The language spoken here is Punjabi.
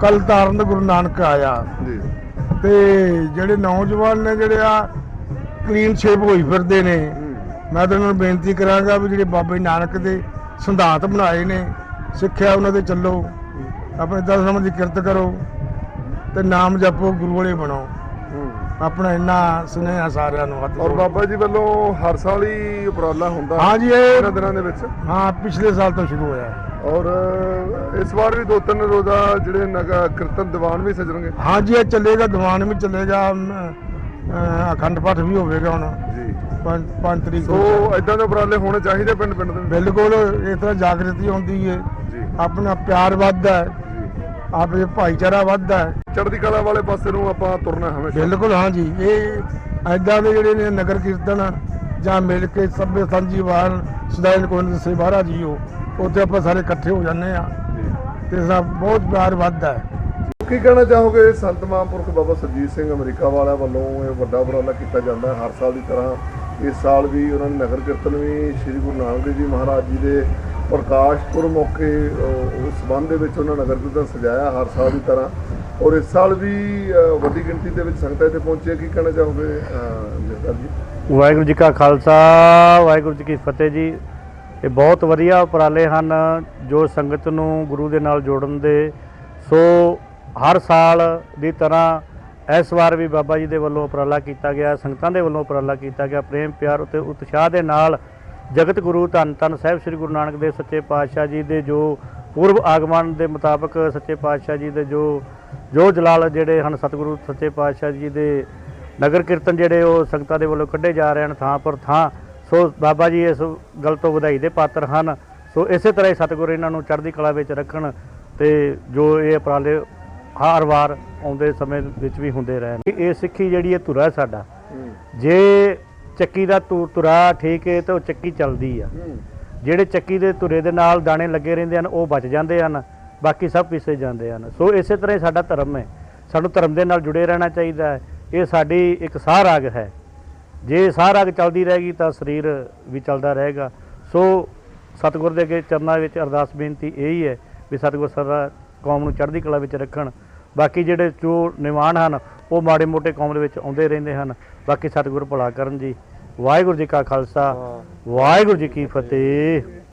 ਕੱਲ ਤਾਰਨ ਗੁਰੂ ਨਾਨਕ ਆਇਆ। ਜੀ। ਤੇ ਜਿਹੜੇ ਨੌਜਵਾਨ ਨੇ ਜਿਹੜੇ ਆ ਕਲੀਨ ਸ਼ੇਪ ਹੋਈ ਫਿਰਦੇ ਨੇ। ਮੈਂ ਤਾਂ ਉਹਨਾਂ ਨੂੰ ਬੇਨਤੀ ਕਰਾਂਗਾ ਵੀ ਜਿਹੜੇ ਬਾਬੇ ਨਾਨਕ ਦੇ ਸਿਧਾਂਤ ਬਣਾਏ ਨੇ ਸਿੱਖਿਆ ਉਹਨਾਂ ਦੇ ਚੱਲੋ। ਆਪਣੇ ਦਸ ਨਾਮ ਦੀ ਕਿਰਤ ਕਰੋ ਤੇ ਨਾਮ ਜਪੋ ਗੁਰੂ ਵਾਲੇ ਬਣੋ। ਆਪਣਾ ਇੰਨਾ ਸੁਨੇਹਾ ਸਾਰਿਆਂ ਨੂੰ ਹੱਥ ਔਰ। ਬਾਬਾ ਜੀ ਵੱਲੋਂ ਹਰ ਸਾਲ ਹੀ ਉਪਰਾਲਾ ਹੁੰਦਾ ਹਾਂ ਜੀ ਇਹ ਦਿਨਾਂ ਦੇ ਵਿੱਚ? ਹਾਂ ਪਿਛਲੇ ਸਾਲ ਤੋਂ ਸ਼ੁਰੂ ਹੋਇਆ। ਹੈ। ਔਰ ਇਸ ਵਾਰ ਵੀ ਦੋ ਤਿੰਨ ਰੋਜ਼ਾ ਜਿਹੜੇ ਨਗਰ ਕੀਰਤਨ ਦੀਵਾਨ ਵੀ ਸਜਣਗੇ। ਹਾਂ ਜੀ ਇਹ ਚੱਲੇਗਾ ਦੀਵਾਨ ਵੀ ਚੱਲੇਗਾ ਅਹ, ਅਖੰਡ ਪਾਠ ਵੀ ਹੋਵੇਗਾ ਹੁਣ। ਜੀ। 5 ਤਰੀਕ ਸੋ ਨੂੰ। ਇਦਾਂ ਦੇ ਉਪਰਾਲੇ ਹੋਣੇ ਚਾਹੀਦੇ ਪਿੰਡ ਪਿੰਡ ਦੇ ਵਿੱਚ। ਬਿਲਕੁਲ ਇਸ ਤਰ੍ਹਾਂ ਜਾਗਰਤੀ ਹੁੰਦੀ ਹੈ ਜੀ। ਆਪਣਾ ਪਿਆਰ ਵੱਧਦਾ ਹੈ ਜੀ। ਆਪੇ ਭਾਈਚਾਰਾ ਵੱਧਦਾ ਹੈ ਚੜ੍ਹਦੀ ਕਲਾ ਵਾਲੇ ਪਾਸੇ ਨੂੰ ਆਪਾਂ ਤੁਰਨਾ ਹਮੇਸ਼ਾ। ਬਿਲਕੁਲ ਹਾਂ ਜੀ ਇਹ ਐਦਾਂ ਦੇ ਜਿਹੜੇ ਨੇ ਨਗਰ ਕੀਰਤਨ ਜਾਂ ਮਿਲ ਕੇ ਸਭੇ ਸਾਂਝੀ ਵਾਰ ਸਦਾਇਨ ਕੋਲ ਸੇ ਬਾਹਰਾ ਜੀਓ ਉੱਥੇ ਆਪਾਂ ਸਾਰੇ ਇਕੱਠੇ ਹੋ ਜਾਂਦੇ ਆ ਤੇ ਸਭ ਬਹੁਤ ਪਿਆਰ ਵੱਧਦਾ ਹੈ। ਕੀ ਕਹਿਣਾ ਚਾਹੋਗੇ? ਸੰਤ ਮਹਾਂਪੁਰਖ ਬਾਬਾ ਸਰਜੀਤ ਸਿੰਘ ਅਮਰੀਕਾ ਵਾਲਿਆਂ ਵੱਲੋਂ ਇਹ ਵੱਡਾ ਉਪਰਾਲਾ ਕੀਤਾ ਜਾਂਦਾ ਹੈ ਹਰ ਸਾਲ ਦੀ ਤਰ੍ਹਾਂ। ਇਸ ਸਾਲ ਵੀ ਉਹਨਾਂ ਨੇ ਨਗਰ ਕੀਰਤਨ ਵੀ ਸ੍ਰੀ ਗੁਰੂ ਨਾਨਕ ਦੇਵ ਜੀ ਮਹਾਰਾਜ ਜੀ ਦੇ ਪ੍ਰਕਾਸ਼ ਪੁਰਬ ਮੌਕੇ ਉਸ ਸੰਬੰਧ ਦੇ ਵਿੱਚ ਉਹਨਾਂ ਨਗਰ ਕੀਰਤਨ ਸਜਾਇਆ ਹਰ ਸਾਲ ਦੀ ਤਰ੍ਹਾਂ। ਔਰ ਇਸ ਸਾਲ ਵੀ ਵੱਡੀ ਗਿਣਤੀ ਦੇ ਵਿੱਚ ਸੰਗਤਾਂ ਇੱਥੇ ਪਹੁੰਚੀਆਂ। ਕੀ ਕਹਿਣਾ ਚਾਹੋਗੇ ਜੀ? ਵਾਹਿਗੁਰੂ ਜੀ ਕਾ ਖਾਲਸਾ ਵਾਹਿਗੁਰੂ ਜੀ ਕੀ ਫਤਿਹ ਜੀ। ਇਹ ਬਹੁਤ ਵਧੀਆ ਉਪਰਾਲੇ ਹਨ ਜੋ ਸੰਗਤ ਨੂੰ ਗੁਰੂ ਦੇ ਨਾਲ ਜੋੜਨ ਦੇ। ਸੋ ਹਰ ਸਾਲ ਦੀ ਤਰ੍ਹਾਂ ਇਸ ਵਾਰ ਵੀ ਬਾਬਾ ਜੀ ਦੇ ਵੱਲੋਂ ਉਪਰਾਲਾ ਕੀਤਾ ਗਿਆ, ਸੰਗਤਾਂ ਦੇ ਵੱਲੋਂ ਉਪਰਾਲਾ ਕੀਤਾ ਗਿਆ। ਪ੍ਰੇਮ, ਪਿਆਰ ਅਤੇ ਉਤਸ਼ਾਹ ਦੇ ਨਾਲ ਜਗਤ ਗੁਰੂ ਧੰਨ ਧੰਨ ਸਾਹਿਬ ਸ੍ਰੀ ਗੁਰੂ ਨਾਨਕ ਦੇਵ ਸੱਚੇ ਪਾਤਸ਼ਾਹ ਜੀ ਦੇ ਜੋ ਪੂਰਵ ਆਗਮਨ ਦੇ ਮੁਤਾਬਕ ਸੱਚੇ ਪਾਤਸ਼ਾਹ ਜੀ ਦੇ ਜੋ ਜੋ ਜਲਾਲ ਜਿਹੜੇ ਹਨ ਸਤਿਗੁਰੂ ਸੱਚੇ ਪਾਤਸ਼ਾਹ ਜੀ ਦੇ ਨਗਰ ਕੀਰਤਨ ਜਿਹੜੇ ਉਹ ਸੰਗਤਾਂ ਦੇ ਵੱਲੋਂ ਕੱਢੇ ਜਾ ਰਹੇ ਹਨ ਥਾਂ ਪਰ ਥਾਂ। ਸੋ ਬਾਬਾ ਜੀ ਇਸ ਗੱਲ ਤੋਂ ਵਧਾਈ ਦੇ ਪਾਤਰ ਹਨ। ਸੋ ਇਸੇ ਤਰ੍ਹਾਂ ਹੀ ਸਤਿਗੁਰੂ ਇਹਨਾਂ ਨੂੰ ਚੜ੍ਹਦੀ ਕਲਾ ਵਿੱਚ ਰੱਖਣ ਤੇ ਜੋ ਇਹ ਉਪਰਾਲੇ ਹਰ ਵਾਰ ਆਉਂਦੇ ਸਮੇਂ ਵਿੱਚ ਵੀ ਹੁੰਦੇ ਰਹਿਣ। ਇਹ ਸਿੱਖੀ ਜਿਹੜੀ ਹੈ ਧੁਰਾ ਸਾਡਾ। ਜੇ ਚੱਕੀ ਦਾ ਧੁ- ਧੁਰਾ ਠੀਕ ਹੈ ਤਾਂ ਉਹ ਚੱਕੀ ਚੱਲਦੀ ਆ। ਜਿਹੜੇ ਚੱਕੀ ਦੇ ਧੁਰੇ ਦੇ ਨਾਲ ਦਾਣੇ ਲੱਗੇ ਰਹਿੰਦੇ ਹਨ ਉਹ ਬਚ ਜਾਂਦੇ ਹਨ ਬਾਕੀ ਸਭ ਪਿਸੇ ਜਾਂਦੇ ਹਨ। ਸੋ ਇਸੇ ਤਰ੍ਹਾਂ ਹੀ ਸਾਡਾ ਧਰਮ ਹੈ। ਸਾਨੂੰ ਧਰਮ ਦੇ ਨਾਲ ਜੁੜੇ ਰਹਿਣਾ ਚਾਹੀਦਾ ਹੈ। ਇਹ ਸਾਡੀ ਇੱਕ ਸਾਹ ਰਾਗ ਹੈ। ਜੇ ਸਾਹ ਰਾਗ ਚੱਲਦੀ ਰਹੇਗੀ ਤਾਂ ਸਰੀਰ ਵੀ ਚੱਲਦਾ ਰਹੇਗਾ। ਸੋ ਸਤਿਗੁਰ ਦੇ ਅੱਗੇ ਚਰਨਾਂ ਵਿੱਚ ਅਰਦਾਸ ਬੇਨਤੀ ਇਹੀ ਹੈ ਵੀ ਸਤਿਗੁਰ ਸਦਾ ਕੌਮ ਨੂੰ ਚੜ੍ਹਦੀ ਕਲਾ ਵਿੱਚ ਰੱਖਣ। ਬਾਕੀ ਜਿਹੜੇ ਜੋ ਨਿਵਾਨ ਹਨ ਉਹ ਮਾੜੇ ਮੋਟੇ ਕੌਮ ਦੇ ਵਿੱਚ ਆਉਂਦੇ ਰਹਿੰਦੇ ਹਨ। ਬਾਕੀ ਸਤਿਗੁਰ ਭਲਾ ਕਰਨ ਜੀ। ਵਾਹਿਗੁਰੂ ਜੀ ਕਾ ਖਾਲਸਾ ਵਾਹਿਗੁਰੂ ਜੀ ਕੀ ਫਤਿਹ।